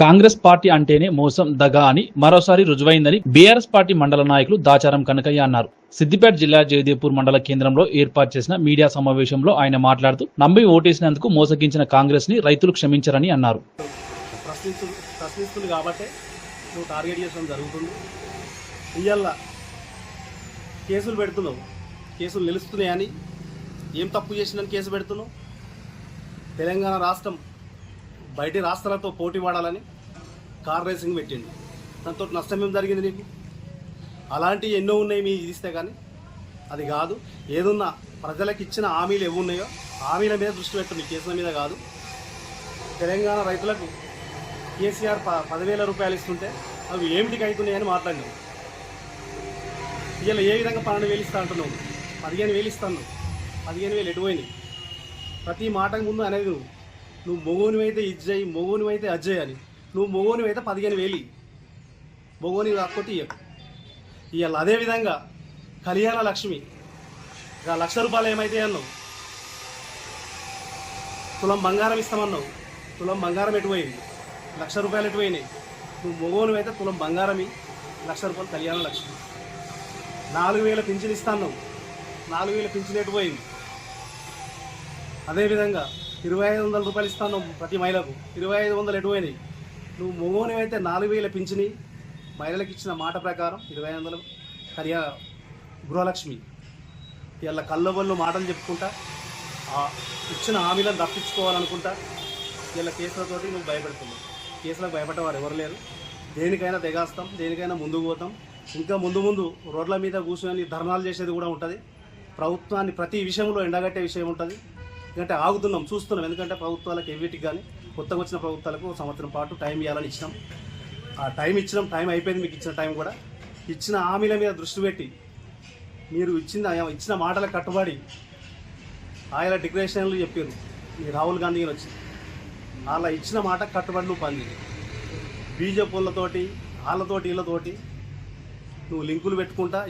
Congress party అంటేనే మోసం దగా అని మరోసారి రుజువైందని బీఆర్ఎస్ పార్టీ మండల నాయకులు దాచారం కనకయ్య అన్నారు. సిద్దిపేట జిల్లా జయదేవ్పూర్ మండల కేంద్రంలో ఏర్పాటు చేసిన మీడియా సమావేశంలో ఆయన మాట్లాడుతూ నమ్మి ఓటేసినందుకు మోసగించిన కాంగ్రెస్ని రైతులు క్షమించరని అన్నారు. ప్రశ్నిస్తు టార్గెట్ కేసులు పెడుతున్నావు. కేసులు నిలుస్తున్నాయని ఏం తప్పు చేసిందని కేసు పెడుతున్నావు? తెలంగాణ రాష్ట్రం బయటి రాష్ట్రాలతో పోటీ పడాలని కార్ రేసింగ్ పెట్టిండు. దాంతో నష్టం ఏం జరిగింది నీకు? అలాంటివి ఎన్నో ఉన్నాయి మీ ఇస్తే కానీ. అది కాదు ఏదున్నా ప్రజలకు ఇచ్చిన హామీలు ఏమున్నాయో హామీల మీద దృష్టి పెట్టు నీ కేసుల మీద కాదు. తెలంగాణ రైతులకు కేసీఆర్ ప పదివేల రూపాయలు ఇస్తుంటే అవి ఏమిటికి అవుతున్నాయని మాట్లాడినావు. ఇలా ఏ విధంగా పన్నెండు వేలు ఇస్తా అంటున్నావు? పదిహేను వేలు ఇస్తాను. పదిహేను వేలు ఎటుపోయినాయి ప్రతి మాటకు ముందు అనేది నువ్వు. నువ్వు మొగోనివైతే ఇజ్జయి మొగోనివైతే అజ్జయ్ అని. నువ్వు మొగోనివైతే పదిహేను వేలు మొగోని కాకపోతే ఇయ్యకు. ఇవాళ అదేవిధంగా కళ్యాణ లక్ష్మి. ఇక లక్ష రూపాయలు ఏమైతే అన్నావు? తులం బంగారం ఇస్తామన్నావు. తులం బంగారం ఎటుపోయింది లక్ష రూపాయలు ఎటుపోయినాయి నువ్వు మొగోను అయితే తులం బంగారమి లక్ష రూపాయలు కళ్యాణ లక్ష్మి. నాలుగు వేల పింఛన్ ఇస్తాను నాలుగు వేల పింఛన్ ఎటుపోయింది అదేవిధంగా ఇరవై ఐదు వందల రూపాయలు ఇస్తాను ప్రతి మహిళకు. ఇరవై ఐదు వందలు ఎటువైనాయి? నువ్వు మొగోని అయితే నాలుగు వేల పింఛని మహిళలకు ఇచ్చిన మాట ప్రకారం ఇరవై ఐదు వందలు. కరియా గృహలక్ష్మి ఇలా కళ్ళబళ్ళు మాటలు చెప్పుకుంటా ఆ ఇచ్చిన హామీలను తప్పించుకోవాలనుకుంటా ఇలా కేసులతోటి నువ్వు భయపెడుతున్నావు. కేసులకు భయపడేవారు ఎవరు లేరు. దేనికైనా తెగాస్తాం దేనికైనా ముందుకు పోతాం. ఇంకా ముందు ముందు రోడ్ల మీద కూర్చొని ధర్నాలు చేసేది కూడా ఉంటుంది. ప్రభుత్వాన్ని ప్రతి విషయంలో ఎండగట్టే విషయం ఉంటుంది. ఎందుకంటే ఆగుతున్నాం చూస్తున్నాం. ఎందుకంటే ప్రభుత్వాలకు ఎవిటికి కానీ కొత్తగా వచ్చిన ప్రభుత్వాలకు ఒక సంవత్సరం పాటు టైం ఇవ్వాలని ఇచ్చినాం. ఆ టైం ఇచ్చినాం టైం అయిపోయింది మీకు ఇచ్చిన టైం కూడా. ఇచ్చిన హామీల మీద దృష్టి పెట్టి మీరు ఇచ్చిన ఇచ్చిన మాటల కట్టుబడి ఆయన డిక్లరేషన్లు చెప్పారు. ఈ రాహుల్ గాంధీ గారు వచ్చి. అలా ఇచ్చిన మాట కట్టుబడి నువ్వు పని వాళ్ళతోటి వీళ్ళతోటి నువ్వు లింకులు పెట్టుకుంటా